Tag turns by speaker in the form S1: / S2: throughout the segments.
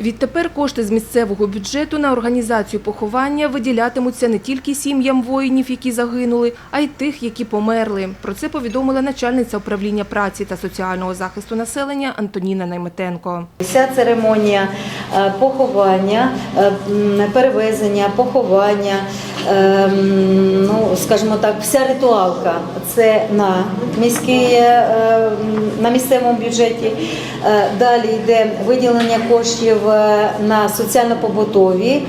S1: Відтепер кошти з місцевого бюджету на організацію поховання виділятимуться не тільки сім'ям воїнів, які загинули, а й тих, які померли. Про це повідомила начальниця управління праці та соціального захисту населення Антоніна Найметенко.
S2: Вся церемонія е, поховання, е, перевезення, поховання, е, ну, скажімо так, вся ритуалка це на міській, е, на місцевому бюджеті. Е, Далі йде виділення коштів е, на соціально-побутові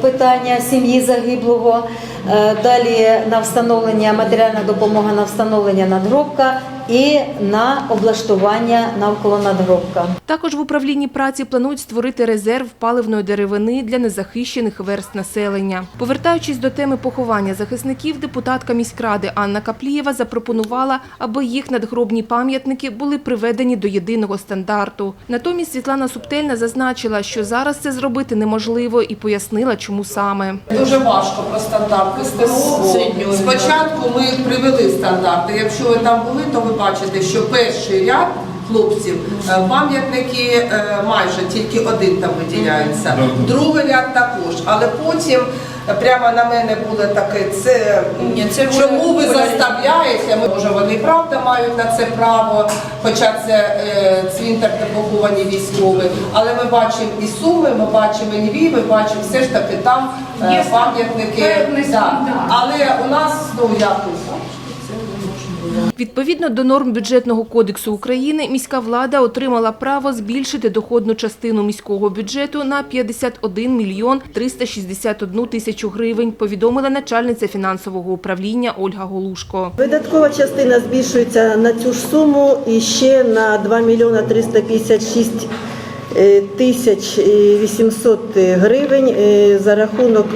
S2: питання сім'ї загиблого. Е, Далі на встановлення матеріальна допомога на встановлення надгробка і на облаштування навколо надгробка.
S1: Також в управлінні праці планують створити резерв паливної деревини для незахищених верст населення. Повертаючись до теми поховання захисників, депутатка міськради Анна Каплієва запропонувала, аби їх надгробні пам'ятники були приведені до єдиного стандарту. Натомість Світлана Субтельна зазначила, що зараз це зробити неможливо, і пояснила, чому саме.
S3: Дуже важко про стандарт вести. Спочатку ми привели стандарти. Якщо ви там були, то ви бачите, що перший ряд хлопців е, пам'ятники е, майже тільки один там виділяється. Другий ряд також. Але потім прямо на мене було таке, це, чому ви заставляєте? Може вони правда мають на це право, хоча це е, цвинтар де поховані військові. Але ми бачимо і Суми, ми бачимо і Львів, ми бачимо все ж таки там е,
S4: Є
S3: пам'ятники.
S4: певний
S3: Да. Але у нас ну якось.
S1: Відповідно до норм бюджетного кодексу України, міська влада отримала право збільшити доходну частину міського бюджету на 51 мільйон 361 тисячу гривень, повідомила начальниця фінансового управління Ольга Голушко.
S5: Видаткова частина збільшується на цю ж суму і ще на 2 мільйона 356 е, тисяч і 800 гривень е, за рахунок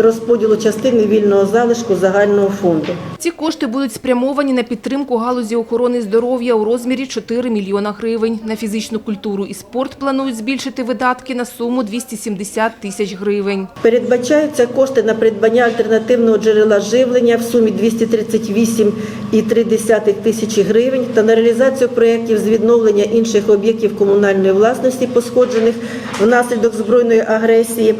S5: розподілу частини вільного залишку загального фонду.
S1: Ці кошти будуть спрямовані на підтримку галузі охорони здоров'я у розмірі 4 мільйона гривень. На фізичну культуру і спорт планують збільшити видатки на суму 270 тисяч гривень.
S5: Передбачаються кошти на придбання альтернативного джерела живлення в сумі 238,3 тисячі гривень та на реалізацію проєктів з відновлення інших об'єктів комунальної власності, пошкоджених внаслідок збройної агресії.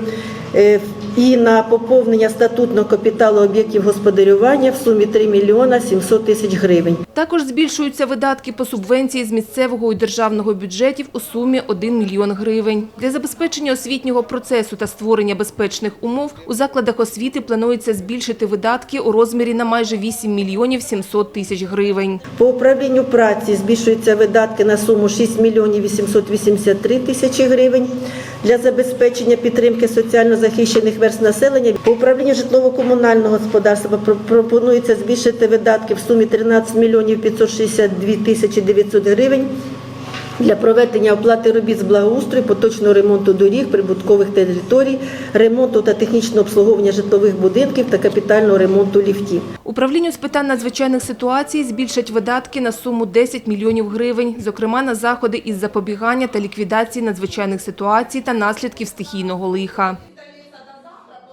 S5: І на поповнення статутного капіталу об'єктів господарювання в сумі 3 мільйона 700 тисяч гривень.
S1: Також збільшуються видатки по субвенції з місцевого і державного бюджетів у сумі 1 мільйон гривень. Для забезпечення освітнього процесу та створення безпечних умов у закладах освіти планується збільшити видатки у розмірі на майже 8 мільйонів 700 тисяч гривень.
S5: По управлінню праці збільшуються видатки на суму 6 мільйонів 883 тисячі гривень для забезпечення підтримки соціально захищених верст населення. По управлінню житлово-комунального господарства пропонується збільшити видатки в сумі 13 мільйонів 562 тисячі 900 гривень для проведення оплати робіт з благоустрою, поточного ремонту доріг, прибуткових територій, ремонту та технічного обслуговування житлових будинків та капітального ремонту ліфтів.
S1: Управлінню з питань надзвичайних ситуацій збільшать видатки на суму 10 мільйонів гривень, зокрема на заходи із запобігання та ліквідації надзвичайних ситуацій та наслідків стихійного лиха.